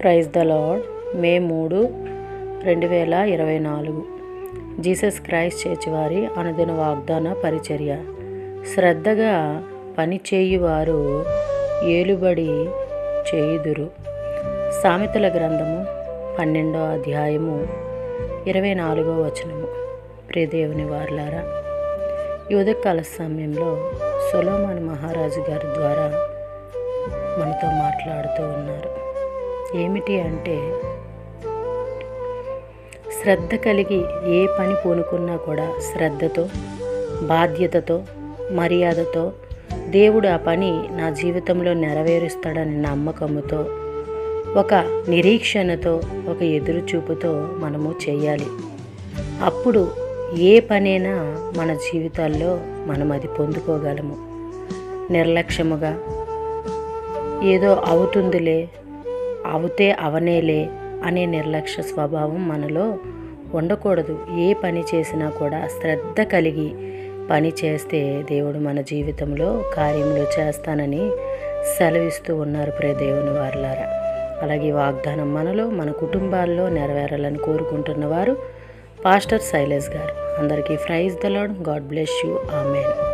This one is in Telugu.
ప్రైజ్ ద లాడ్ మే మూడు రెండు వేల ఇరవై నాలుగు. జీసస్ క్రైస్ట్ చేర్చివారి అనుదిన వాగ్దాన పరిచర్య. శ్రద్ధగా పని చేయువారు ఏలుబడి చేయుదురు. సామెతల గ్రంథము పన్నెండో అధ్యాయము ఇరవై నాలుగో వచనము. ప్రియదేవుని వార్లారా ఈ ఉదయకాల సమయంలో సొలోమాన్ మహారాజు గారి ద్వారా మనతో మాట్లాడుతూ ఉన్నారు. ఏమిటి అంటే శ్రద్ధ కలిగి ఏ పని పూనుకున్నా కూడా శ్రద్ధతో బాధ్యతతో మర్యాదతో దేవుడు ఆ పని నా జీవితంలో నెరవేరుస్తాడని నమ్మకముతో ఒక నిరీక్షణతో ఒక ఎదురుచూపుతో మనము చేయాలి. అప్పుడు ఏ పనైనా మన జీవితాల్లో మనం అది పొందుకోగలము. నిర్లక్ష్యముగా ఏదో అవుతుందిలే అవుతే అవనేలే అనే నిర్లక్ష్య స్వభావం మనలో ఉండకూడదు. ఏ పని చేసినా కూడా శ్రద్ధ కలిగి పని చేస్తే దేవుడు మన జీవితంలో కార్యములు చేస్తానని సెలవిస్తూ ఉన్నారు ప్రే దేవుని వారులారా. అలాగే వాగ్దానం మనలో మన కుటుంబాల్లో నెరవేరాలని కోరుకుంటున్నవారు పాస్టర్ శైలేష్ గారు. అందరికీ praise the Lord God bless you. Amen.